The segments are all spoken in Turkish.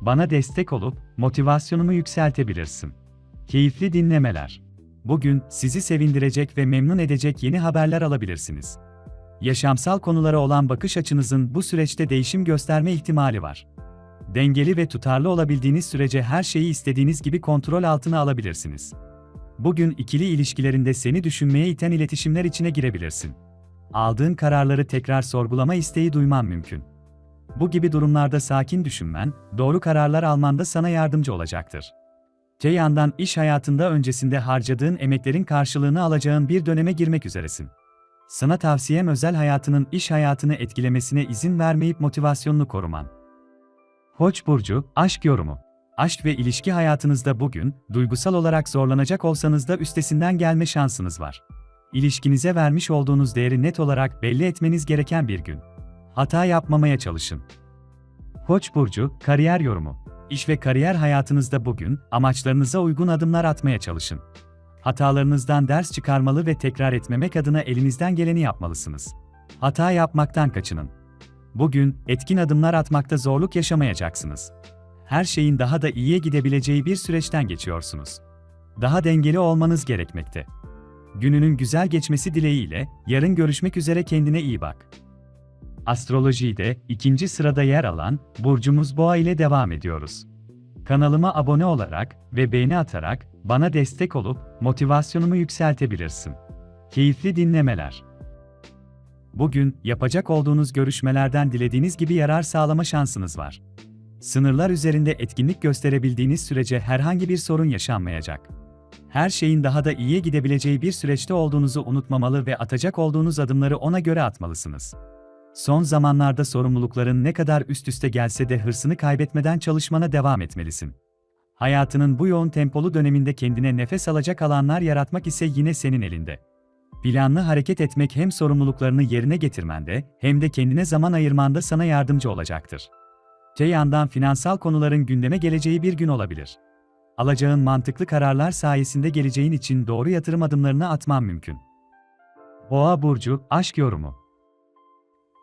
bana destek olup motivasyonumu yükseltebilirsin. Keyifli dinlemeler. Bugün sizi sevindirecek ve memnun edecek yeni haberler alabilirsiniz. Yaşamsal konulara olan bakış açınızın bu süreçte değişim gösterme ihtimali var. Dengeli ve tutarlı olabildiğiniz sürece her şeyi istediğiniz gibi kontrol altına alabilirsiniz. Bugün ikili ilişkilerinde seni düşünmeye iten iletişimler içine girebilirsin. Aldığın kararları tekrar sorgulama isteği duyman mümkün. Bu gibi durumlarda sakin düşünmen, doğru kararlar almanda sana yardımcı olacaktır. Te yandan iş hayatında öncesinde harcadığın emeklerin karşılığını alacağın bir döneme girmek üzeresin. Sana tavsiyem özel hayatının iş hayatını etkilemesine izin vermeyip motivasyonunu koruman. Koç burcu, aşk yorumu. Aşk ve ilişki hayatınızda bugün, duygusal olarak zorlanacak olsanız da üstesinden gelme şansınız var. İlişkinize vermiş olduğunuz değeri net olarak belli etmeniz gereken bir gün. Hata yapmamaya çalışın. Koç burcu, kariyer yorumu. İş ve kariyer hayatınızda bugün amaçlarınıza uygun adımlar atmaya çalışın. Hatalarınızdan ders çıkarmalı ve tekrar etmemek adına elinizden geleni yapmalısınız. Hata yapmaktan kaçının. Bugün etkin adımlar atmakta zorluk yaşamayacaksınız. Her şeyin daha da iyiye gidebileceği bir süreçten geçiyorsunuz. Daha dengeli olmanız gerekmekte. Gününün güzel geçmesi dileğiyle yarın görüşmek üzere kendine iyi bak. Astrolojide ikinci sırada yer alan burcumuz Boğa ile devam ediyoruz. Kanalıma abone olarak ve beğeni atarak bana destek olup motivasyonumu yükseltebilirsin. Keyifli dinlemeler. Bugün yapacak olduğunuz görüşmelerden dilediğiniz gibi yarar sağlama şansınız var. Sınırlar üzerinde etkinlik gösterebildiğiniz sürece herhangi bir sorun yaşanmayacak. Her şeyin daha da iyiye gidebileceği bir süreçte olduğunuzu unutmamalı ve atacak olduğunuz adımları ona göre atmalısınız. Son zamanlarda sorumlulukların ne kadar üst üste gelse de hırsını kaybetmeden çalışmana devam etmelisin. Hayatının bu yoğun tempolu döneminde kendine nefes alacak alanlar yaratmak ise yine senin elinde. Planlı hareket etmek hem sorumluluklarını yerine getirmende hem de kendine zaman ayırmanda sana yardımcı olacaktır. Te yandan finansal konuların gündeme geleceği bir gün olabilir. Alacağın mantıklı kararlar sayesinde geleceğin için doğru yatırım adımlarını atman mümkün. Boğa burcu aşk yorumu.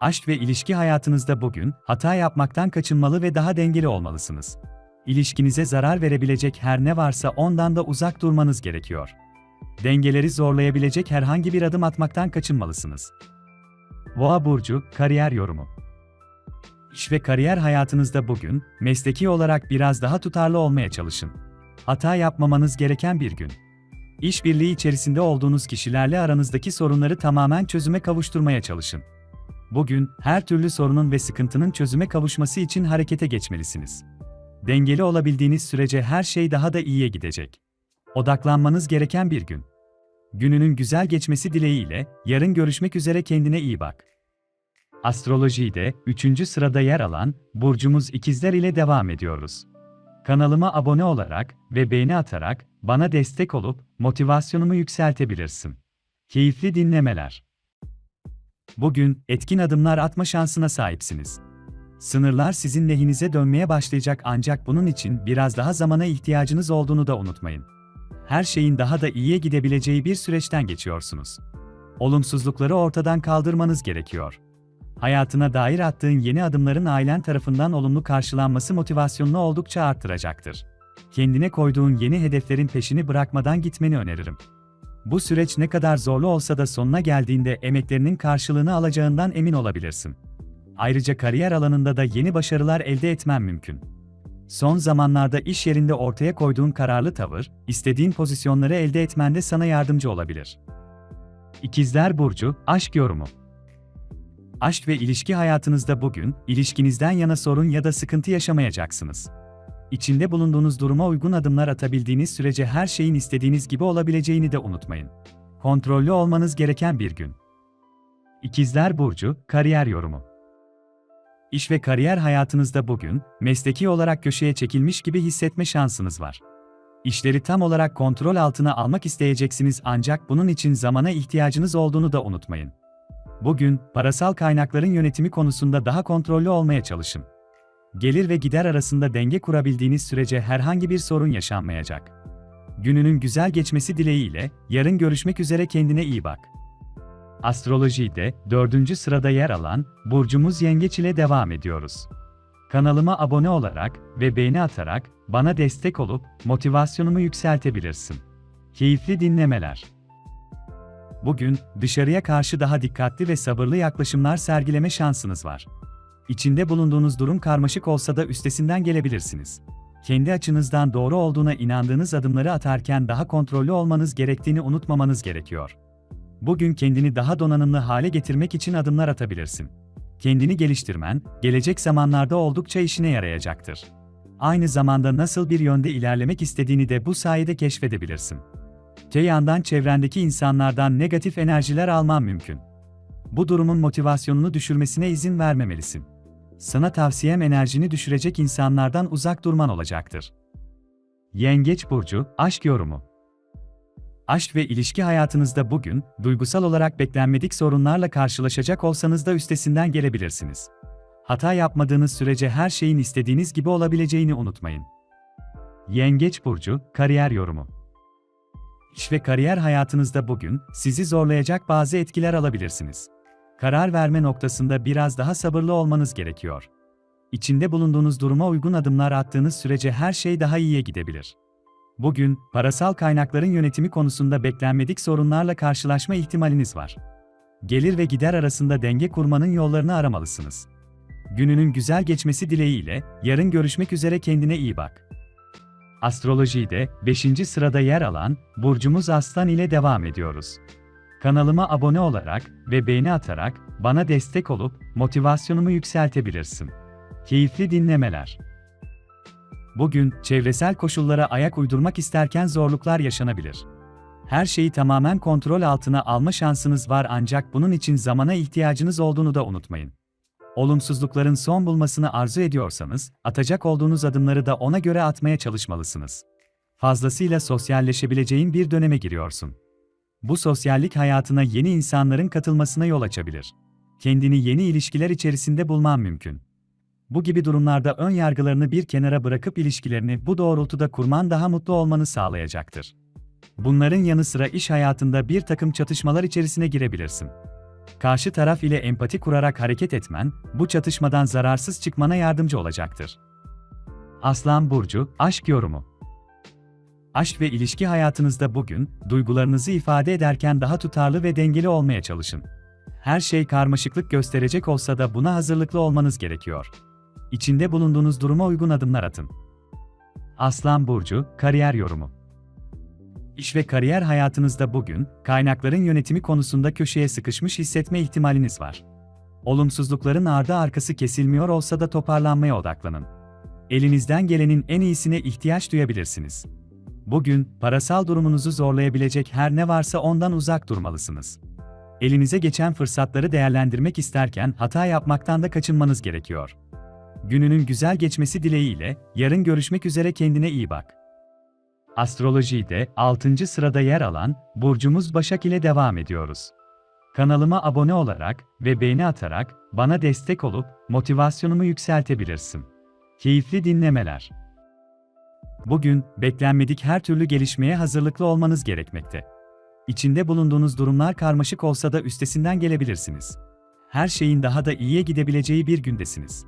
Aşk ve ilişki hayatınızda bugün hata yapmaktan kaçınmalı ve daha dengeli olmalısınız. İlişkinize zarar verebilecek her ne varsa ondan da uzak durmanız gerekiyor. Dengeleri zorlayabilecek herhangi bir adım atmaktan kaçınmalısınız. Boğa burcu kariyer yorumu. İş ve kariyer hayatınızda bugün mesleki olarak biraz daha tutarlı olmaya çalışın. Hata yapmamanız gereken bir gün. İşbirliği içerisinde olduğunuz kişilerle aranızdaki sorunları tamamen çözüme kavuşturmaya çalışın. Bugün her türlü sorunun ve sıkıntının çözüme kavuşması için harekete geçmelisiniz. Dengeli olabildiğiniz sürece her şey daha da iyiye gidecek. Odaklanmanız gereken bir gün. Gününün güzel geçmesi dileğiyle yarın görüşmek üzere kendine iyi bak. Astrolojide 3. sırada yer alan burcumuz ikizler ile devam ediyoruz. Kanalıma abone olarak ve beğeni atarak bana destek olup motivasyonumu yükseltebilirsin. Keyifli dinlemeler. Bugün etkin adımlar atma şansına sahipsiniz. Sınırlar sizin lehinize dönmeye başlayacak ancak bunun için biraz daha zamana ihtiyacınız olduğunu da unutmayın. Her şeyin daha da iyiye gidebileceği bir süreçten geçiyorsunuz. Olumsuzlukları ortadan kaldırmanız gerekiyor. Hayatına dair attığın yeni adımların ailen tarafından olumlu karşılanması motivasyonunu oldukça arttıracaktır. Kendine koyduğun yeni hedeflerin peşini bırakmadan gitmeni öneririm. Bu süreç ne kadar zorlu olsa da sonuna geldiğinde emeklerinin karşılığını alacağından emin olabilirsin. Ayrıca kariyer alanında da yeni başarılar elde etmen mümkün. Son zamanlarda iş yerinde ortaya koyduğun kararlı tavır, istediğin pozisyonları elde etmende sana yardımcı olabilir. İkizler Burcu, Aşk Yorumu Aşk ve ilişki hayatınızda bugün, ilişkinizden yana sorun ya da sıkıntı yaşamayacaksınız. İçinde bulunduğunuz duruma uygun adımlar atabildiğiniz sürece her şeyin istediğiniz gibi olabileceğini de unutmayın. Kontrollü olmanız gereken bir gün. İkizler Burcu, Kariyer Yorumu İş ve kariyer hayatınızda bugün, mesleki olarak köşeye çekilmiş gibi hissetme şansınız var. İşleri tam olarak kontrol altına almak isteyeceksiniz ancak bunun için zamana ihtiyacınız olduğunu da unutmayın. Bugün, parasal kaynakların yönetimi konusunda daha kontrollü olmaya çalışın. Gelir ve gider arasında denge kurabildiğiniz sürece herhangi bir sorun yaşanmayacak. Gününün güzel geçmesi dileğiyle, yarın görüşmek üzere kendine iyi bak. Astrolojide dördüncü sırada yer alan burcumuz Yengeç ile devam ediyoruz. Kanalıma abone olarak ve beğeni atarak bana destek olup motivasyonumu yükseltebilirsin. Keyifli dinlemeler. Bugün dışarıya karşı daha dikkatli ve sabırlı yaklaşımlar sergileme şansınız var. İçinde bulunduğunuz durum karmaşık olsa da üstesinden gelebilirsiniz. Kendi açınızdan doğru olduğuna inandığınız adımları atarken daha kontrollü olmanız gerektiğini unutmamanız gerekiyor. Bugün kendini daha donanımlı hale getirmek için adımlar atabilirsin. Kendini geliştirmen, gelecek zamanlarda oldukça işine yarayacaktır. Aynı zamanda nasıl bir yönde ilerlemek istediğini de bu sayede keşfedebilirsin. Te yandan çevrendeki insanlardan negatif enerjiler alman mümkün. Bu durumun motivasyonunu düşürmesine izin vermemelisin. Sana tavsiyem enerjini düşürecek insanlardan uzak durman olacaktır. Yengeç burcu aşk yorumu. Aşk ve ilişki hayatınızda bugün duygusal olarak beklenmedik sorunlarla karşılaşacak olsanız da üstesinden gelebilirsiniz. Hata yapmadığınız sürece her şeyin istediğiniz gibi olabileceğini unutmayın. Yengeç burcu kariyer yorumu. İş ve kariyer hayatınızda bugün sizi zorlayacak bazı etkiler alabilirsiniz. Karar verme noktasında biraz daha sabırlı olmanız gerekiyor. İçinde bulunduğunuz duruma uygun adımlar attığınız sürece her şey daha iyiye gidebilir. Bugün, parasal kaynakların yönetimi konusunda beklenmedik sorunlarla karşılaşma ihtimaliniz var. Gelir ve gider arasında denge kurmanın yollarını aramalısınız. Gününün güzel geçmesi dileğiyle, yarın görüşmek üzere kendine iyi bak. Astrolojide 5. sırada yer alan burcumuz Aslan ile devam ediyoruz. Kanalıma abone olarak ve beğeni atarak bana destek olup motivasyonumu yükseltebilirsin. Keyifli dinlemeler. Bugün çevresel koşullara ayak uydurmak isterken zorluklar yaşanabilir. Her şeyi tamamen kontrol altına alma şansınız var ancak bunun için zamana ihtiyacınız olduğunu da unutmayın. Olumsuzlukların son bulmasını arzu ediyorsanız, atacak olduğunuz adımları da ona göre atmaya çalışmalısınız. Fazlasıyla sosyalleşebileceğin bir döneme giriyorsun. Bu sosyallik hayatına yeni insanların katılmasına yol açabilir. Kendini yeni ilişkiler içerisinde bulman mümkün. Bu gibi durumlarda ön yargılarını bir kenara bırakıp ilişkilerini bu doğrultuda kurman daha mutlu olmanı sağlayacaktır. Bunların yanı sıra iş hayatında bir takım çatışmalar içerisine girebilirsin. Karşı taraf ile empati kurarak hareket etmen, bu çatışmadan zararsız çıkmana yardımcı olacaktır. Aslan Burcu, Aşk Yorumu Aşk ve ilişki hayatınızda bugün, duygularınızı ifade ederken daha tutarlı ve dengeli olmaya çalışın. Her şey karmaşıklık gösterecek olsa da buna hazırlıklı olmanız gerekiyor. İçinde bulunduğunuz duruma uygun adımlar atın. Aslan Burcu, Kariyer Yorumu İş ve kariyer hayatınızda bugün, kaynakların yönetimi konusunda köşeye sıkışmış hissetme ihtimaliniz var. Olumsuzlukların ardı arkası kesilmiyor olsa da toparlanmaya odaklanın. Elinizden gelenin en iyisine ihtiyaç duyabilirsiniz. Bugün, parasal durumunuzu zorlayabilecek her ne varsa ondan uzak durmalısınız. Elinize geçen fırsatları değerlendirmek isterken hata yapmaktan da kaçınmanız gerekiyor. Gününün güzel geçmesi dileğiyle, yarın görüşmek üzere kendine iyi bak. Astrolojide 6. sırada yer alan burcumuz Başak ile devam ediyoruz. Kanalıma abone olarak ve beğeni atarak bana destek olup motivasyonumu yükseltebilirsin. Keyifli dinlemeler. Bugün beklenmedik her türlü gelişmeye hazırlıklı olmanız gerekmekte. İçinde bulunduğunuz durumlar karmaşık olsa da üstesinden gelebilirsiniz. Her şeyin daha da iyiye gidebileceği bir gündesiniz.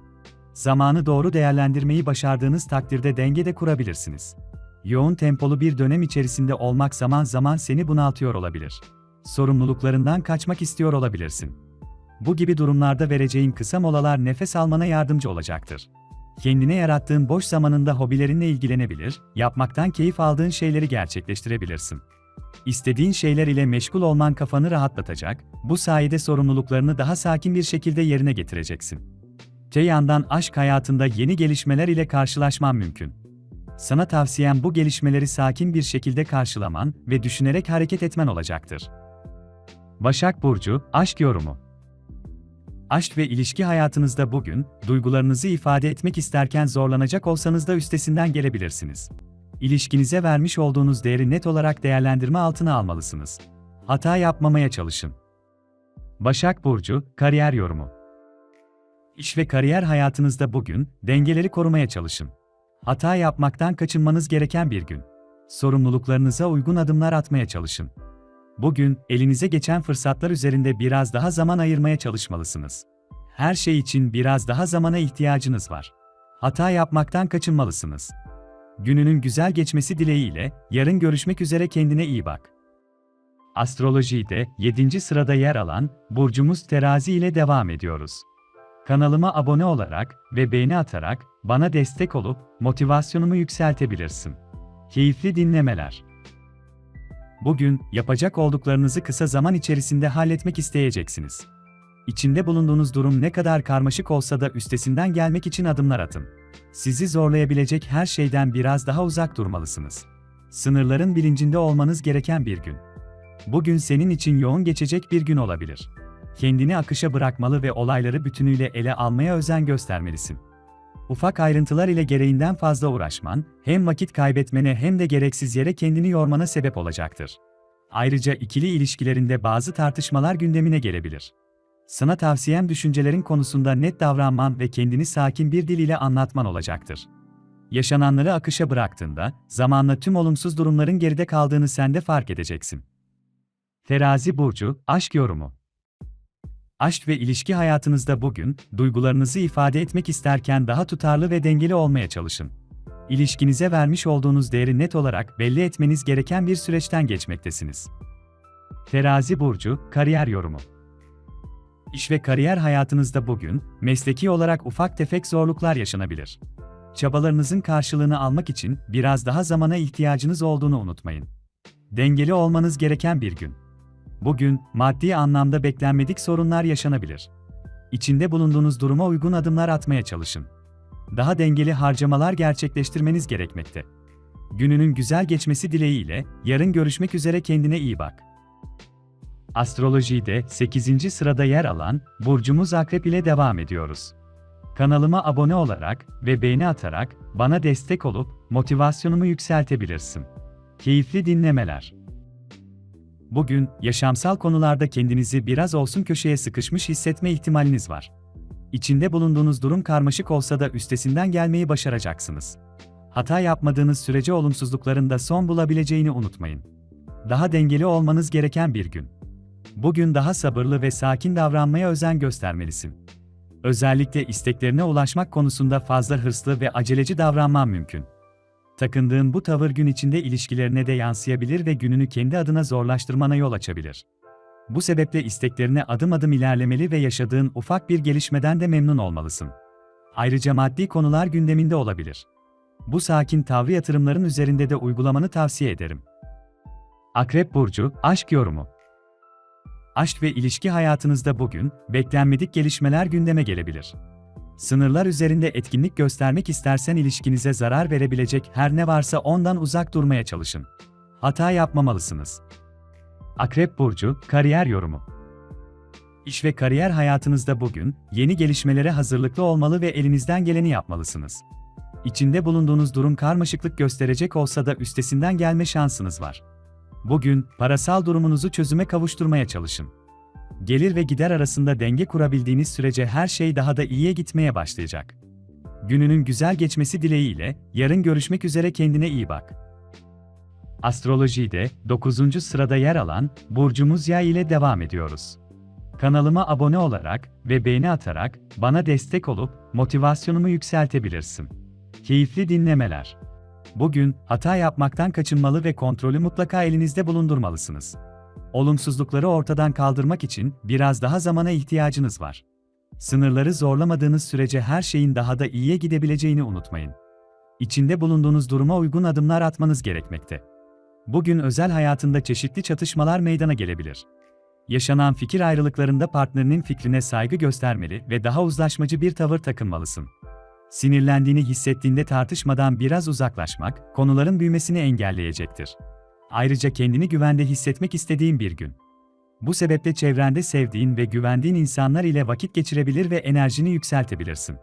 Zamanı doğru değerlendirmeyi başardığınız takdirde denge de kurabilirsiniz. Yoğun tempolu bir dönem içerisinde olmak zaman zaman seni bunaltıyor olabilir. Sorumluluklarından kaçmak istiyor olabilirsin. Bu gibi durumlarda vereceğin kısa molalar nefes almana yardımcı olacaktır. Kendine yarattığın boş zamanında hobilerinle ilgilenebilir, yapmaktan keyif aldığın şeyleri gerçekleştirebilirsin. İstediğin şeyler ile meşgul olman kafanı rahatlatacak, bu sayede sorumluluklarını daha sakin bir şekilde yerine getireceksin. Te yandan aşk hayatında yeni gelişmeler ile karşılaşman mümkün. Sana tavsiyem bu gelişmeleri sakin bir şekilde karşılaman ve düşünerek hareket etmen olacaktır. Başak Burcu, Aşk Yorumu Aşk ve ilişki hayatınızda bugün, duygularınızı ifade etmek isterken zorlanacak olsanız da üstesinden gelebilirsiniz. İlişkinize vermiş olduğunuz değeri net olarak değerlendirme altına almalısınız. Hata yapmamaya çalışın. Başak Burcu, Kariyer Yorumu İş ve kariyer hayatınızda bugün, dengeleri korumaya çalışın. Hata yapmaktan kaçınmanız gereken bir gün. Sorumluluklarınıza uygun adımlar atmaya çalışın. Bugün, elinize geçen fırsatlar üzerinde biraz daha zaman ayırmaya çalışmalısınız. Her şey için biraz daha zamana ihtiyacınız var. Hata yapmaktan kaçınmalısınız. Gününün güzel geçmesi dileğiyle, yarın görüşmek üzere kendine iyi bak. Astrolojide 7. sırada yer alan burcumuz Terazi ile devam ediyoruz. Kanalıma abone olarak ve beğeni atarak bana destek olup motivasyonumu yükseltebilirsin. Keyifli dinlemeler. Bugün yapacak olduklarınızı kısa zaman içerisinde halletmek isteyeceksiniz. İçinde bulunduğunuz durum ne kadar karmaşık olsa da üstesinden gelmek için adımlar atın. Sizi zorlayabilecek her şeyden biraz daha uzak durmalısınız. Sınırların bilincinde olmanız gereken bir gün. Bugün senin için yoğun geçecek bir gün olabilir. Kendini akışa bırakmalı ve olayları bütünüyle ele almaya özen göstermelisin. Ufak ayrıntılar ile gereğinden fazla uğraşman, hem vakit kaybetmene hem de gereksiz yere kendini yormana sebep olacaktır. Ayrıca ikili ilişkilerinde bazı tartışmalar gündemine gelebilir. Sana tavsiyem düşüncelerin konusunda net davranman ve kendini sakin bir dil ile anlatman olacaktır. Yaşananları akışa bıraktığında, zamanla tüm olumsuz durumların geride kaldığını sen de fark edeceksin. Terazi Burcu, Aşk Yorumu Aşk ve ilişki hayatınızda bugün, duygularınızı ifade etmek isterken daha tutarlı ve dengeli olmaya çalışın. İlişkinize vermiş olduğunuz değeri net olarak belli etmeniz gereken bir süreçten geçmektesiniz. Terazi Burcu, Kariyer Yorumu İş ve kariyer hayatınızda bugün, mesleki olarak ufak tefek zorluklar yaşanabilir. Çabalarınızın karşılığını almak için biraz daha zamana ihtiyacınız olduğunu unutmayın. Dengeli olmanız gereken bir gün. Bugün, maddi anlamda beklenmedik sorunlar yaşanabilir. İçinde bulunduğunuz duruma uygun adımlar atmaya çalışın. Daha dengeli harcamalar gerçekleştirmeniz gerekmekte. Gününün güzel geçmesi dileğiyle, yarın görüşmek üzere kendine iyi bak. Astrolojide 8. sırada yer alan burcumuz Akrep ile devam ediyoruz. Kanalıma abone olarak ve beğeni atarak bana destek olup motivasyonumu yükseltebilirsin. Keyifli dinlemeler. Bugün yaşamsal konularda kendinizi biraz olsun köşeye sıkışmış hissetme ihtimaliniz var. İçinde bulunduğunuz durum karmaşık olsa da üstesinden gelmeyi başaracaksınız. Hata yapmadığınız sürece olumsuzlukların da son bulabileceğini unutmayın. Daha dengeli olmanız gereken bir gün. Bugün daha sabırlı ve sakin davranmaya özen göstermelisin. Özellikle isteklerine ulaşmak konusunda fazla hırslı ve aceleci davranman mümkün. Takındığın bu tavır gün içinde ilişkilerine de yansıyabilir ve gününü kendi adına zorlaştırmana yol açabilir. Bu sebeple isteklerine adım adım ilerlemeli ve yaşadığın ufak bir gelişmeden de memnun olmalısın. Ayrıca maddi konular gündeminde olabilir. Bu sakin tavrı yatırımların üzerinde de uygulamanı tavsiye ederim. Akrep Burcu, Aşk Yorumu Aşk ve ilişki hayatınızda bugün, beklenmedik gelişmeler gündeme gelebilir. Sınırlar üzerinde etkinlik göstermek istersen ilişkinize zarar verebilecek her ne varsa ondan uzak durmaya çalışın. Hata yapmamalısınız. Akrep Burcu, Kariyer Yorumu İş ve kariyer hayatınızda bugün, yeni gelişmelere hazırlıklı olmalı ve elinizden geleni yapmalısınız. İçinde bulunduğunuz durum karmaşıklık gösterecek olsa da üstesinden gelme şansınız var. Bugün, parasal durumunuzu çözüme kavuşturmaya çalışın. Gelir ve gider arasında denge kurabildiğiniz sürece her şey daha da iyiye gitmeye başlayacak. Gününün güzel geçmesi dileğiyle, yarın görüşmek üzere kendine iyi bak. Astrolojide 9. sırada yer alan burcumuz Yay ile devam ediyoruz. Kanalıma abone olarak ve beğeni atarak bana destek olup motivasyonumu yükseltebilirsin. Keyifli dinlemeler. Bugün hata yapmaktan kaçınmalı ve kontrolü mutlaka elinizde bulundurmalısınız. Olumsuzlukları ortadan kaldırmak için biraz daha zamana ihtiyacınız var. Sınırları zorlamadığınız sürece her şeyin daha da iyiye gidebileceğini unutmayın. İçinde bulunduğunuz duruma uygun adımlar atmanız gerekmekte. Bugün özel hayatında çeşitli çatışmalar meydana gelebilir. Yaşanan fikir ayrılıklarında partnerinin fikrine saygı göstermeli ve daha uzlaşmacı bir tavır takınmalısın. Sinirlendiğini hissettiğinde tartışmadan biraz uzaklaşmak, konuların büyümesini engelleyecektir. Ayrıca kendini güvende hissetmek istediğin bir gün. Bu sebeple çevrende sevdiğin ve güvendiğin insanlar ile vakit geçirebilir ve enerjini yükseltebilirsin.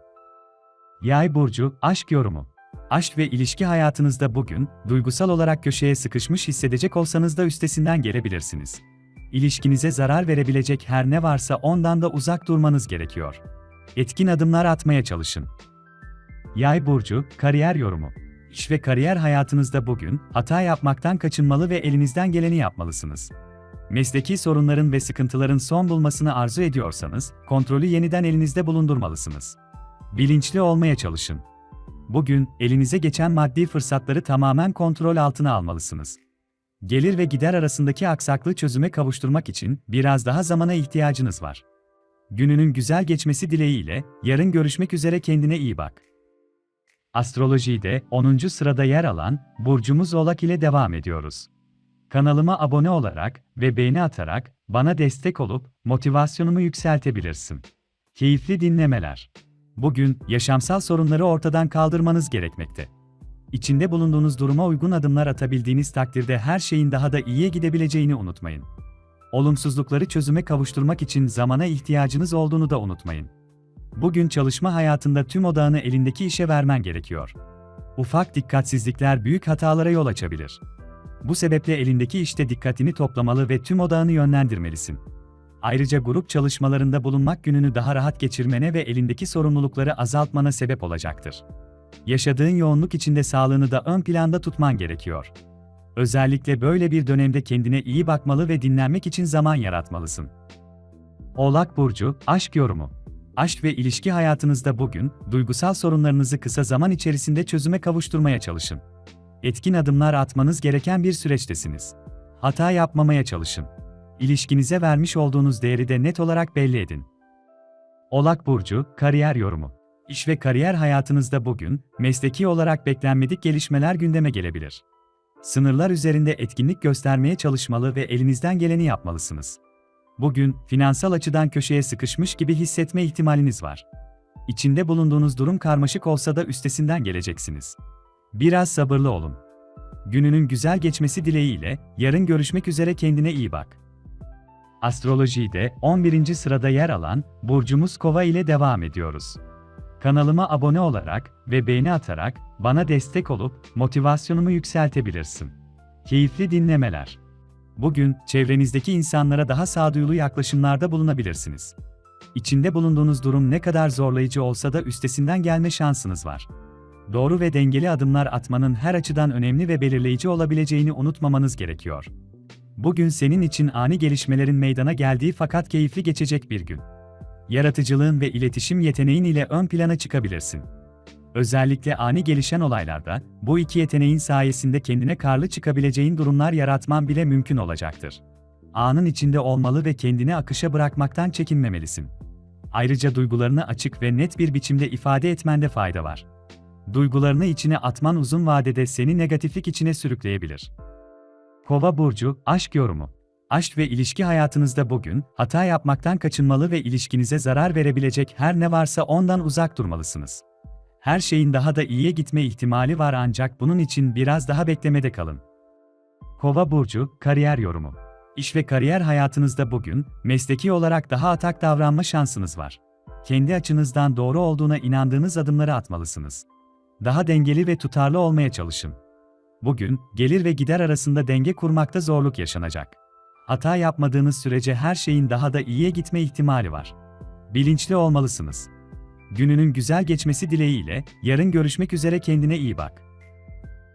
Yay burcu aşk yorumu. Aşk ve ilişki hayatınızda bugün duygusal olarak köşeye sıkışmış hissedecek olsanız da üstesinden gelebilirsiniz. İlişkinize zarar verebilecek her ne varsa ondan da uzak durmanız gerekiyor. Etkin adımlar atmaya çalışın. Yay burcu kariyer yorumu. İş ve kariyer hayatınızda bugün hata yapmaktan kaçınmalı ve elinizden geleni yapmalısınız. Mesleki sorunların ve sıkıntıların son bulmasını arzu ediyorsanız, kontrolü yeniden elinizde bulundurmalısınız. Bilinçli olmaya çalışın. Bugün, elinize geçen maddi fırsatları tamamen kontrol altına almalısınız. Gelir ve gider arasındaki aksaklığı çözüme kavuşturmak için biraz daha zamana ihtiyacınız var. Gününün güzel geçmesi dileğiyle, yarın görüşmek üzere kendine iyi bak. Astrolojide 10. sırada yer alan burcumuz Oğlak ile devam ediyoruz. Kanalıma abone olarak ve beğeni atarak bana destek olup motivasyonumu yükseltebilirsin. Keyifli dinlemeler. Bugün yaşamsal sorunları ortadan kaldırmanız gerekmekte. İçinde bulunduğunuz duruma uygun adımlar atabildiğiniz takdirde her şeyin daha da iyiye gidebileceğini unutmayın. Olumsuzlukları çözüme kavuşturmak için zamana ihtiyacınız olduğunu da unutmayın. Bugün çalışma hayatında tüm odağını elindeki işe vermen gerekiyor. Ufak dikkatsizlikler büyük hatalara yol açabilir. Bu sebeple elindeki işte dikkatini toplamalı ve tüm odağını yönlendirmelisin. Ayrıca grup çalışmalarında bulunmak gününü daha rahat geçirmene ve elindeki sorumlulukları azaltmana sebep olacaktır. Yaşadığın yoğunluk içinde sağlığını da ön planda tutman gerekiyor. Özellikle böyle bir dönemde kendine iyi bakmalı ve dinlenmek için zaman yaratmalısın. Oğlak Burcu, Aşk Yorumu Aşk ve ilişki hayatınızda bugün, duygusal sorunlarınızı kısa zaman içerisinde çözüme kavuşturmaya çalışın. Etkin adımlar atmanız gereken bir süreçtesiniz. Hata yapmamaya çalışın. İlişkinize vermiş olduğunuz değeri de net olarak belli edin. Oğlak Burcu, Kariyer Yorumu İş ve kariyer hayatınızda bugün, mesleki olarak beklenmedik gelişmeler gündeme gelebilir. Sınırlar üzerinde etkinlik göstermeye çalışmalı ve elinizden geleni yapmalısınız. Bugün, finansal açıdan köşeye sıkışmış gibi hissetme ihtimaliniz var. İçinde bulunduğunuz durum karmaşık olsa da üstesinden geleceksiniz. Biraz sabırlı olun. Gününün güzel geçmesi dileğiyle, yarın görüşmek üzere kendine iyi bak. Astrolojide 11. sırada yer alan burcumuz Kova ile devam ediyoruz. Kanalıma abone olarak ve beğeni atarak bana destek olup motivasyonumu yükseltebilirsin. Keyifli dinlemeler. Bugün çevrenizdeki insanlara daha sağduyulu yaklaşımlarda bulunabilirsiniz. İçinde bulunduğunuz durum ne kadar zorlayıcı olsa da üstesinden gelme şansınız var. Doğru ve dengeli adımlar atmanın her açıdan önemli ve belirleyici olabileceğini unutmamanız gerekiyor. Bugün senin için ani gelişmelerin meydana geldiği fakat keyifli geçecek bir gün. Yaratıcılığın ve iletişim yeteneğin ile ön plana çıkabilirsin. Özellikle ani gelişen olaylarda, bu iki yeteneğin sayesinde kendine karlı çıkabileceğin durumlar yaratman bile mümkün olacaktır. Anın içinde olmalı ve kendini akışa bırakmaktan çekinmemelisin. Ayrıca duygularını açık ve net bir biçimde ifade etmende fayda var. Duygularını içine atman uzun vadede seni negatiflik içine sürükleyebilir. Kova burcu aşk yorumu. Aşk ve ilişki hayatınızda bugün hata yapmaktan kaçınmalı ve ilişkinize zarar verebilecek her ne varsa ondan uzak durmalısınız. Her şeyin daha da iyiye gitme ihtimali var ancak bunun için biraz daha beklemede kalın. Kova burcu kariyer yorumu. İş ve kariyer hayatınızda bugün mesleki olarak daha atak davranma şansınız var. Kendi açınızdan doğru olduğuna inandığınız adımları atmalısınız. Daha dengeli ve tutarlı olmaya çalışın. Bugün gelir ve gider arasında denge kurmakta zorluk yaşanacak. Hata yapmadığınız sürece her şeyin daha da iyiye gitme ihtimali var. Bilinçli olmalısınız. Gününün güzel geçmesi dileğiyle yarın görüşmek üzere kendine iyi bak.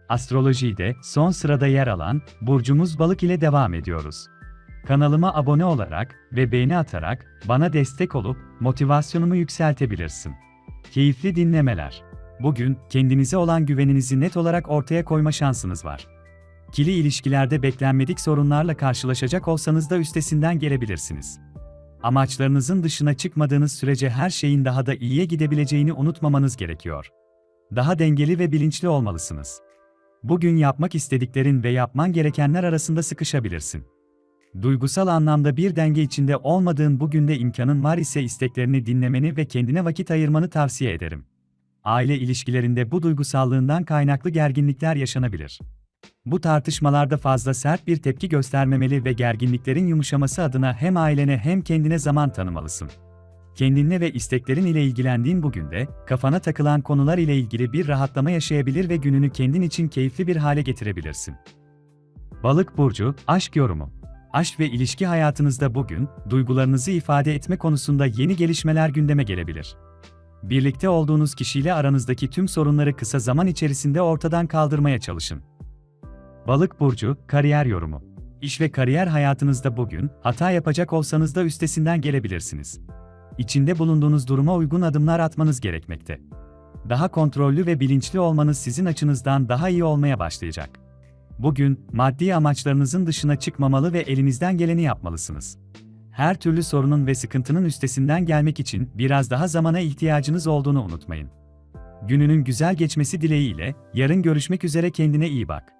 Astrolojide son sırada yer alan burcumuz Balık ile devam ediyoruz. Kanalıma abone olarak ve beğeni atarak bana destek olup motivasyonumu yükseltebilirsin. Keyifli dinlemeler. Bugün kendinize olan güveninizi net olarak ortaya koyma şansınız var. Kili ilişkilerde beklenmedik sorunlarla karşılaşacak olsanız da üstesinden gelebilirsiniz. Amaçlarınızın dışına çıkmadığınız sürece her şeyin daha da iyiye gidebileceğini unutmamanız gerekiyor. Daha dengeli ve bilinçli olmalısınız. Bugün yapmak istediklerin ve yapman gerekenler arasında sıkışabilirsin. Duygusal anlamda bir denge içinde olmadığın bugün de imkanın var ise isteklerini dinlemeni ve kendine vakit ayırmanı tavsiye ederim. Aile ilişkilerinde bu duygusallığından kaynaklı gerginlikler yaşanabilir. Bu tartışmalarda fazla sert bir tepki göstermemeli ve gerginliklerin yumuşaması adına hem ailene hem kendine zaman tanımalısın. Kendinle ve isteklerin ile ilgilendiğin bugün de, kafana takılan konular ile ilgili bir rahatlama yaşayabilir ve gününü kendin için keyifli bir hale getirebilirsin. Balık burcu, aşk yorumu. Aşk ve ilişki hayatınızda bugün, duygularınızı ifade etme konusunda yeni gelişmeler gündeme gelebilir. Birlikte olduğunuz kişiyle aranızdaki tüm sorunları kısa zaman içerisinde ortadan kaldırmaya çalışın. Balık burcu, kariyer yorumu. İş ve kariyer hayatınızda bugün, hata yapacak olsanız da üstesinden gelebilirsiniz. İçinde bulunduğunuz duruma uygun adımlar atmanız gerekmekte. Daha kontrollü ve bilinçli olmanız sizin açınızdan daha iyi olmaya başlayacak. Bugün, maddi amaçlarınızın dışına çıkmamalı ve elinizden geleni yapmalısınız. Her türlü sorunun ve sıkıntının üstesinden gelmek için biraz daha zamana ihtiyacınız olduğunu unutmayın. Gününün güzel geçmesi dileğiyle, yarın görüşmek üzere kendine iyi bak.